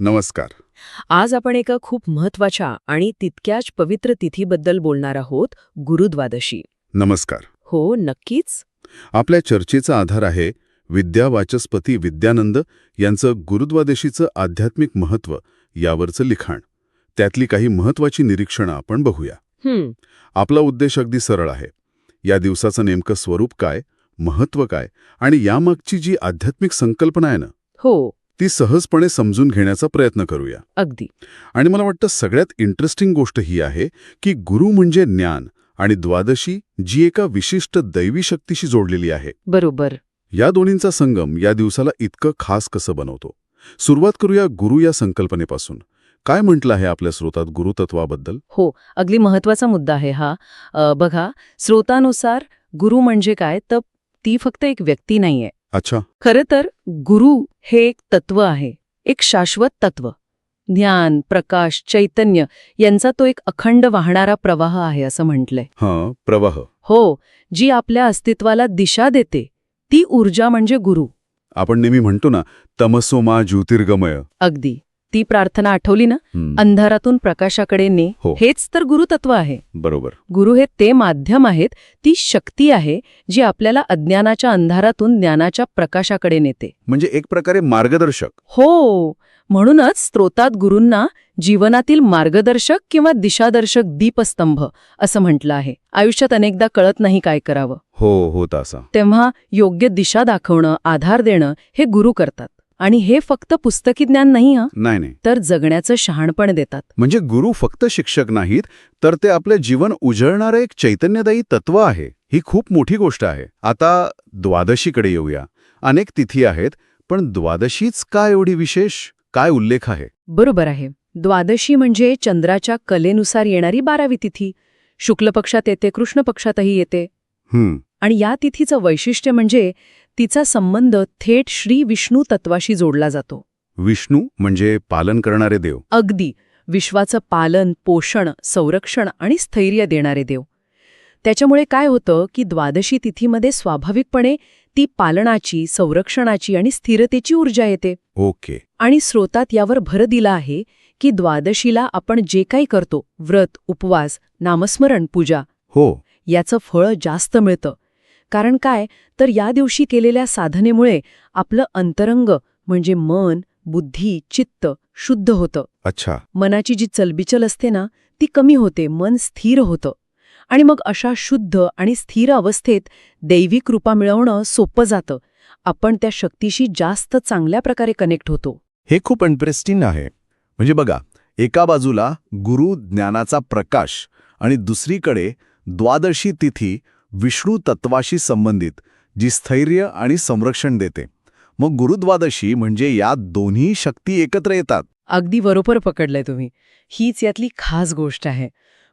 नमस्कार. आज आपण एका खूप महत्त्वाच्या आणि तितक्याच पवित्र तिथीबद्दल बोलणार आहोत गुरुद्वादशी. नमस्कार. हो नक्कीच. आपल्या चर्चेचा आधार आहे विद्यावाचस्पती विद्यानंद यांचं गुरुद्वादशीचं आध्यात्मिक महत्त्व यावरचं लिखाण. त्यातली काही महत्त्वाची निरीक्षणं आपण बघूया. आपला उद्देश अगदी सरळ आहे. या दिवसाचं नेमकं स्वरूप काय महत्त्व काय आणि यामागची जी आध्यात्मिक संकल्पना आहे ना हो. ती सहजपणे समजून घेण्याचा प्रयत्न करूया. अगदी. आणि मला वाटतं सगळ्यात इंटरेस्टिंग गोष्ट ही आहे की गुरु म्हणजे ज्ञान आणि द्वादशी जी एका विशिष्ट दैवी शक्तीशी जोडलेली आहे. बरोबर. या दोन्हींचा संगम या दिवसाला इतकं खास कसं बनवतो? सुरुवात करूया गुरु या संकल्पनेपासून. काय म्हटलं आहे आपल्या स्रोतात गुरुतत्वाबद्दल? हो अगदी महत्त्वाचा मुद्दा आहे हा. अ, बघा स्रोतानुसार गुरु म्हणजे काय? तर ती फक्त एक व्यक्ती नाहीये. अच्छा. खरं तर गुरु हे एक तत्व आहे एक शाश्वत तत्व. ज्ञान प्रकाश चैतन्य यांचा तो एक अखंड वाहणारा प्रवाह आहे असं म्हटलंय. हां प्रवाह. हो जी आपल्या अस्तित्वाला दिशा देते ती ऊर्जा म्हणजे गुरु. आपण नेहमी म्हणतो ना तमसोमा ज्योतिर्गमय. अगदी. ती प्रार्थना आठवली ना? अंधारातून प्रकाशाकडे ने. हो. हेच तर गुरुतत्व आहे. बरोबर. गुरु हे ते माध्यम आहेत ती शक्ती आहे जी आपल्याला अज्ञानाच्या अंधारातून ज्ञानाच्या प्रकाशाकडे नेते. म्हणजे एक प्रकारे मार्गदर्शक. हो. म्हणूनच स्त्रोतात गुरूंना जीवनातील मार्गदर्शक किंवा दिशादर्शक दीपस्तंभ असं म्हटलं आहे. आयुष्यात अनेकदा कळत नाही काय करावं. हो होत असा. तेव्हा योग्य दिशा दाखवणं आधार देणं हे गुरु करतात. आणि हे फक्त पुस्तकी ज्ञान नाही हं? नाही नाही. तर जगण्याचं शहाणपण देतात. म्हणजे गुरु फक्त शिक्षक नाहीत तर ते आपले जीवन उजळणारं एक चैतन्यदायी तत्व आहे. ही खूप मोठी गोष्ट आहे. आता द्वादशीकडे येऊया. अनेक तिथी आहेत पण द्वादशीच का एवढी विशेष? काय उल्लेख आहे? बरोबर आहे. द्वादशी म्हणजे चंद्राच्या कलेनुसार येणारी बारावी तिथी. शुक्ल पक्षात येते कृष्ण पक्षातही येते. हं, आणि या तिथीचं वैशिष्ट्य म्हणजे तिचा संबंध थेट श्री विष्णू तत्वाशी जोडला जातो. विष्णू म्हणजे पालन करणारे देव. अगदी विश्वाचं पालन पोषण संरक्षण आणि स्थैर्य देणारे देव. त्याच्यामुळे काय होतं की द्वादशी तिथीमध्ये स्वाभाविकपणे ती पालनाची संरक्षणाची आणि स्थिरतेची ऊर्जा येते. ओके. आणि स्रोतात यावर भर दिला आहे की द्वादशीला आपण जे काही करतो व्रत उपवास नामस्मरण पूजा हो. याचं फळ जास्त मिळतं. कारण काय? तर या दिवशी केलेल्या साधनेमुळे आपलं अंतरंग म्हणजे मन बुद्धी चित्त शुद्ध होतं. अच्छा. मनाची जी चलबिचल असते ना ती कमी होते मन स्थिर होतं. आणि मग अशा शुद्ध आणि स्थिर अवस्थेत दैवी कृपा मिळवणं सोपं जातं. आपण त्या शक्तीशी जास्त चांगल्या प्रकारे कनेक्ट होतो. हे खूप इंटरेस्टिंग आहे. म्हणजे बघा एका बाजूला गुरु ज्ञानाचा प्रकाश आणि दुसरीकडे द्वादशी तिथी विष्णू तत्वाशी संबंधित जी स्थैर्य आणि संरक्षण देते. मग गुरुद्वादशी म्हणजे या दोन्ही शक्ती एकत्र येतात. अगदी बरोबर पकडलंय तुम्ही. हीच यातली खास गोष्ट आहे.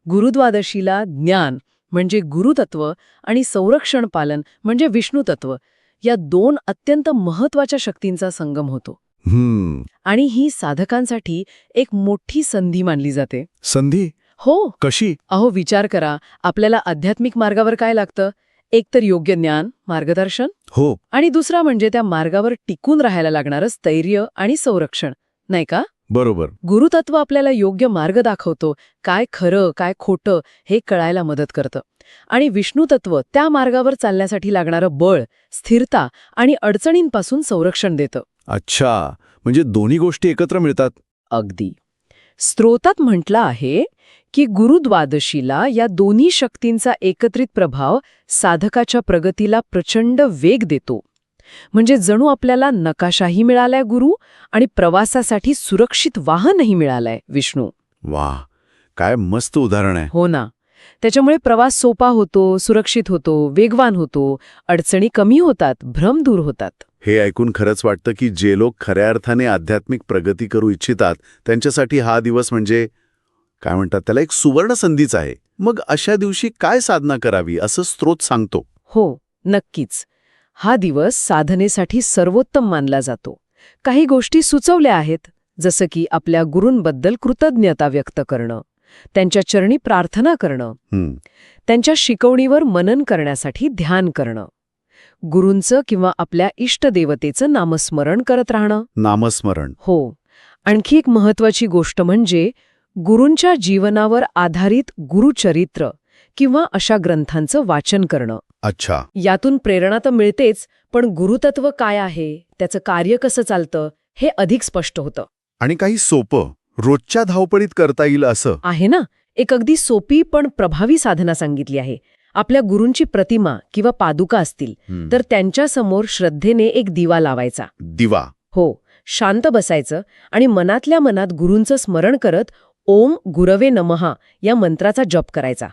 गुरुद्वादशीला ज्ञान म्हणजे गुरुतत्व आणि संरक्षण पालन म्हणजे विष्णुतत्व या दोन अत्यंत महत्त्वाच्या शक्तींचा संगम होतो. हम्म. आणि ही साधकांसाठी एक मोठी संधी मानली जाते. संधी? हो. कशी? अहो विचार करा. आपल्याला आध्यात्मिक मार्गावर काय लागतं? एक तर योग्य ज्ञान मार्गदर्शन हो. आणि दुसरा म्हणजे त्या मार्गावर टिकून राहायला लागणारं स्थैर्य आणि संरक्षण. नाही का? बरोबर. गुरुतत्व आपल्याला योग्य मार्ग दाखवतो. काय खरं काय खोटं हे कळायला मदत करतं. आणि विष्णुतत्व त्या मार्गावर चालण्यासाठी लागणारं बळ स्थिरता आणि अडचणींपासून संरक्षण देतं. अच्छा. म्हणजे दोन्ही गोष्टी एकत्र मिळतात? अगदी. स्त्रोतात म्हटलं आहे की गुरुद्वादशीला या दोन्ही शक्तींचा एकत्रित प्रभाव साधकाच्या प्रगतीला प्रचंड वेग देतो. म्हणजे जणू आपल्याला नकाशाही मिळालाय गुरु आणि प्रवासासाठी सुरक्षित वाहनही मिळालंय विष्णू. वाह काय मस्त उदाहरण आहे. हो ना. त्याच्यामुळे प्रवास सोपा होतो सुरक्षित होतो वेगवान होतो अडचणी कमी होतात भ्रम दूर होतात. हे ऐकून खरंच वाटतं की जे लोक खऱ्या अर्थाने आध्यात्मिक प्रगती करू इच्छितात त्यांच्यासाठी हा दिवस म्हणजे काय म्हणतात त्याला? एक सुवर्ण संधीच आहे. मग अशा दिवशी काय साधना करावी? असं स्त्रोत सांगतो. हो नक्कीच. हा दिवस साधनेसाठी सर्वोत्तम मानला जातो. काही गोष्टी सुचवल्या आहेत जसं की आपल्या गुरूंबद्दल कृतज्ञता व्यक्त करणं त्यांच्या चरणी प्रार्थना करणं त्यांच्या शिकवणीवर मनन करण्यासाठी ध्यान करणं गुरूंचं किंवा आपल्या इष्टदेवतेचं नामस्मरण करत राहणं. नामस्मरण. हो. आणखी एक महत्वाची गोष्ट म्हणजे गुरूंच्या जीवनावर आधारित गुरुचरित्र किंवा अशा ग्रंथांचं वाचन करणं. अच्छा. यातून प्रेरणा तर मिळतेच पण गुरुतत्व काय आहे? त्याचं कार्य कसं चालतं? हे अधिक स्पष्ट होतं. आणि काही सोपं रोजच्या धावपळीत करता येईल असं. आहे ना? एक अगदी सोपी पण प्रभावी साधना सांगितली आहे. आपल्या गुरूंची प्रतिमा किंवा पादुका असतील. तर त्यांच्यासमोर श्रद्धेने एक दिवा लावायचा. दिवा. हो शांत बसायचं आणि मनातल्या मनात गुरूंचं स्मरण करत ओम गुरवे नमहा या मंत्राचा जप करायचा.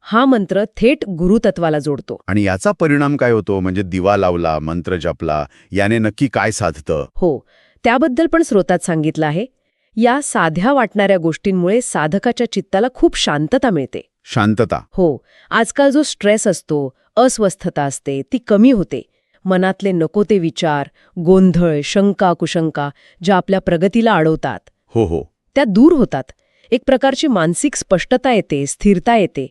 हा मंत्र थेट गुरुतत्वाला जोडतो. आणि याचा परिणाम काय होतो? म्हणजे दिवा लावला मंत्र जपला याने नक्की काय साधतं? हो. त्याबद्दल पण स्रोतात सांगितलं आहे. या साध्या वाटणाऱ्या गोष्टींमुळे साधकाच्या चित्ताला खूप शांतता मिळते. शांतता. हो. आजकाल जो स्ट्रेस असतो अस्वस्थता असते ती कमी होते. मनातले नको ते विचार गोंधळ शंका कुशंका ज्या आपल्या प्रगतीला अडवतात हो हो. त्या दूर होतात. एक प्रकारची मानसिक स्पष्टता येते स्थिरता येते.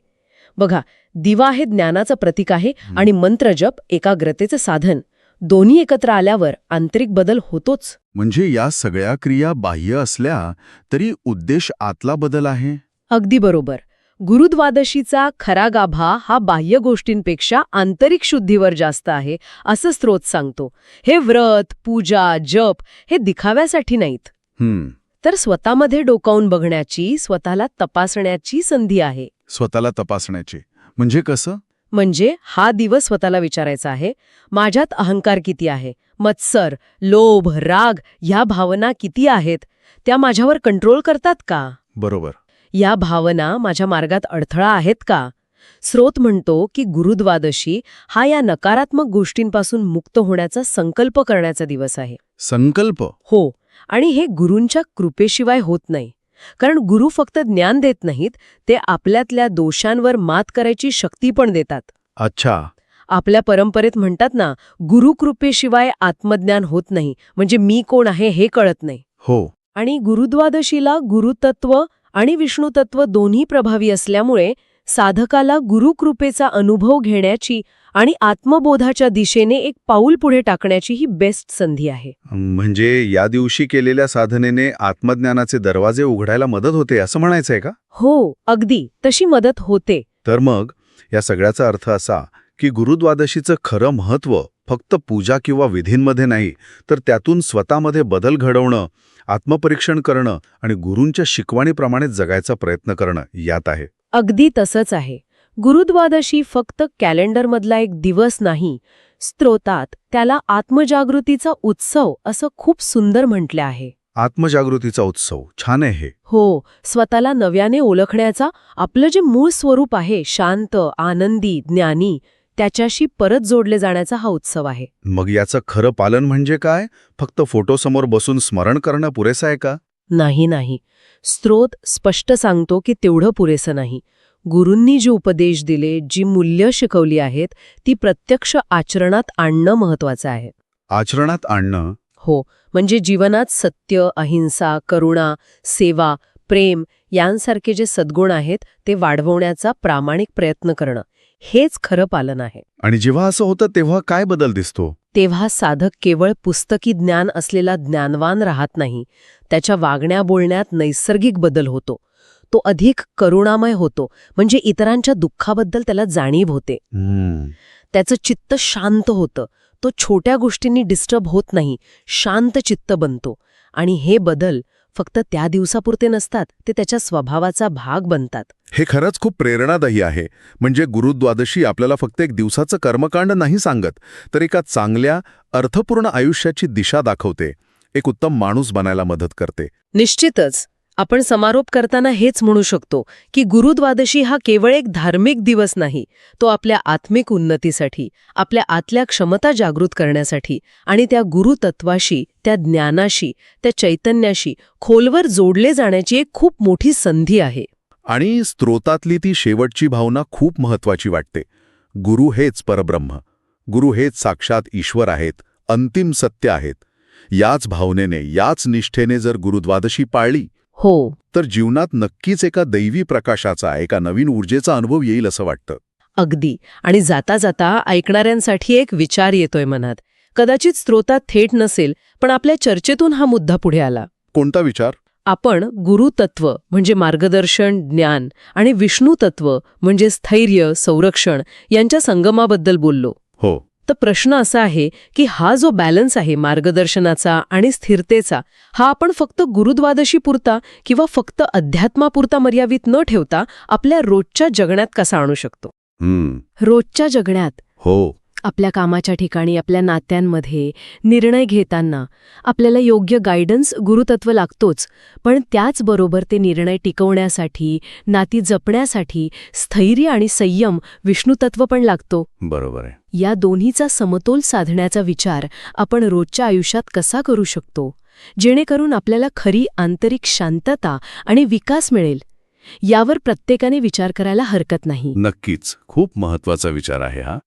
बघा दिवा हे ज्ञानाचं प्रतीक आहे आणि मंत्रजप एकाग्रतेचं साधन. दोन्ही एकत्र आल्यावर आंतरिक बदल होतोच. म्हणजे या सगळ्या क्रिया बाह्य असल्या तरी उद्देश आतला बदल आहे? अगदी बरोबर. गुरुद्वादशीचा खरा गाभा हा बाह्य गोष्टींपेक्षा आंतरिक शुद्धीवर जास्त आहे असं स्रोत सांगतो. हे व्रत पूजा जप हे दिखाव्यासाठी नाहीत. हम्म. तर स्वतःमध्ये डोकावून बघण्याची स्वतःला तपासण्याची संधी आहे. स्वतःला तपासण्याची. म्हणजे कसं? म्हणजे हा दिवस स्वतःला विचारायचा आहे माझ्यात अहंकार किती आहे? मत्सर लोभ राग ह्या भावना किती आहेत? त्या माझ्यावर कंट्रोल करतात का? बरोबर. या भावना माझ्या मार्गात अडथळा आहेत का? स्रोत म्हणतो की गुरुद्वादशी हा या नकारात्मक गोष्टींपासून मुक्त होण्याचा संकल्प करण्याचा दिवस आहे. संकल्प? हो. आणि हे गुरूंच्या कृपेशिवाय होत नाही. कारण गुरु फक्त ज्ञान देत नाहीत ते आपल्यातल्या दोषांवर मात करायची शक्ती पण देतात. अच्छा. आपल्या परंपरेत म्हणतात ना गुरुकृपेशिवाय आत्मज्ञान होत नाही म्हणजे मी कोण आहे हे कळत नाही. हो. आणि गुरुद्वादशीला गुरुतत्व आणि विष्णुतत्व दोन्ही प्रभावी असल्यामुळे साधकाला गुरुकृपेचा अनुभव घेण्याची आणि आत्मबोधाच्या दिशेने एक पाऊल पुढे टाकण्याची ही बेस्ट संधी आहे. म्हणजे या दिवशी केलेल्या साधनेने आत्मज्ञानाचे दरवाजे उघडायला मदत होते असं म्हणायचंय का? हो अगदी. तशी मदत होते. तर मग या सगळ्याचा अर्थ असा की गुरुद्वादशीचं खरं महत्त्व फक्त पूजा किंवा विधींमध्ये नाही तर त्यातून स्वतःमध्ये बदल घडवणं आत्मपरीक्षण करणं आणि गुरूंच्या शिकवणीप्रमाणे जगायचा प्रयत्न करणं यात आहे. अगदी तसंच आहे. गुरुद्वादशी फक्त कॅलेंडरमधला एक दिवस नाही स्त्रोतात त्याला आत्मजागृतीचा उत्सव असं खूप सुंदर म्हटले आहे. आत्मजागृतीचा उत्सव छान आहे हे. हो स्वतःला नव्याने ओळखण्याचा आपलं जे मूळ स्वरूप आहे शांत आनंदी ज्ञानी त्याच्याशी परत जोडले जाण्याचा हा उत्सव आहे. मग याचं खरं पालन म्हणजे काय? फक्त फोटोसमोर बसून स्मरण करणं पुरेसं आहे का? नाही नाही. स्त्रोत स्पष्ट सांगतो की तेवढं पुरेसं नाही. गुरूंनी जे उपदेश दिले जी मूल्य शिकवली आहेत ती प्रत्यक्ष आचरणात आणणं महत्वाचं आहे. आचरणात आणणं? हो. म्हणजे जीवनात सत्य अहिंसा करुणा सेवा प्रेम यांसारखे जे सद्गुण आहेत ते वाढवण्याचा प्रामाणिक प्रयत्न करणं. हेच खरं पालन आहे. आणि जेव्हा असं होतं तेव्हा काय बदल दिसतो? तेव्हा साधक केवळ पुस्तकी ज्ञान असलेला ज्ञानवान राहत नाही त्याच्या वागण्या बोलण्यात नैसर्गिक बदल होतो. तो अधिक करुणामय होतो म्हणजे इतरांच्या दुःखाबद्दल त्याला जाणीव होते. त्याचं चित्त शांत होतं. तो छोट्या गोष्टींनी डिस्टर्ब होत नाही शांत चित्त बनतो. आणि हे बदल फक्त त्या दिवसापुरते नसतात ते त्याच्या स्वभावाचा भाग बनतात. हे खरंच खूप प्रेरणादायी आहे. म्हणजे गुरुद्वादशी आपल्याला फक्त एक दिवसाचं कर्मकांड नाही सांगत तर एका चांगल्या अर्थपूर्ण आयुष्याची दिशा दाखवते. एक उत्तम माणूस बनायला मदत करते. निश्चितच. आपण समारोप करताना हेच म्हणू शकतो की गुरुद्वादशी हा केवळ एक धार्मिक दिवस नाही तो आपल्या आत्मिक उन्नतीसाठी आपल्या आतल्या क्षमता जागृत करण्यासाठी आणि त्या गुरुतत्वाशी त्या ज्ञानाशी त्या चैतन्याशी खोलवर जोडले जाण्याची एक खूप मोठी संधी आहे. आणि स्त्रोतातली ती शेवटची भावना खूप महत्वाची वाटते. गुरु हेच परब्रह्म. गुरु हेच साक्षात ईश्वर आहेत अंतिम सत्य आहेत. याच भावनेने याच निष्ठेने जर गुरुद्वादशी पाळली हो. तर जीवनात नक्कीच एका दैवी प्रकाशाचा एका नवीन ऊर्जेचा अनुभव येईल असं वाटतं. अगदी. आणि जाता जाता ऐकणाऱ्यांसाठी एक विचार येतोय मनात. कदाचित स्त्रोतात थेट नसेल पण आपल्या चर्चेतून हा मुद्दा पुढे आला. कोणता विचार? आपण गुरुतत्व म्हणजे मार्गदर्शन ज्ञान आणि विष्णुतत्व म्हणजे स्थैर्य संरक्षण यांच्या संगमाबद्दल बोललो. हो. तर प्रश्न असा आहे की हा जो बॅलन्स आहे मार्गदर्शनाचा आणि स्थिरतेचा हा आपण फक्त गुरुद्वादशी पुरता किंवा फक्त अध्यात्मापुरता मर्यादित न ठेवता आपल्या रोजच्या जगण्यात कसा आणू शकतो? रोजच्या जगण्यात? हो. आपल्या कामाच्या ठिकाणी आपल्या नात्यांमध्ये निर्णय घेताना आपल्याला योग्य गायडन्स गुरुतत्व लागतोच. पण त्याचबरोबर ते निर्णय टिकवण्यासाठी नाती जपण्यासाठी स्थैर्य आणि संयम विष्णुतत्व पण लागतो. बरोबर आहे. या दोन्हीचा समतोल साधण्याचा विचार आपण रोजच्या आयुष्यात कसा करू शकतो? जेणेकरून आपल्याला खरी आंतरिक शांतता आणि विकास मिळेल. यावर प्रत्येकाने विचार करायला हरकत नाही. नक्कीच. खूप महत्त्वाचा विचार आहे हा.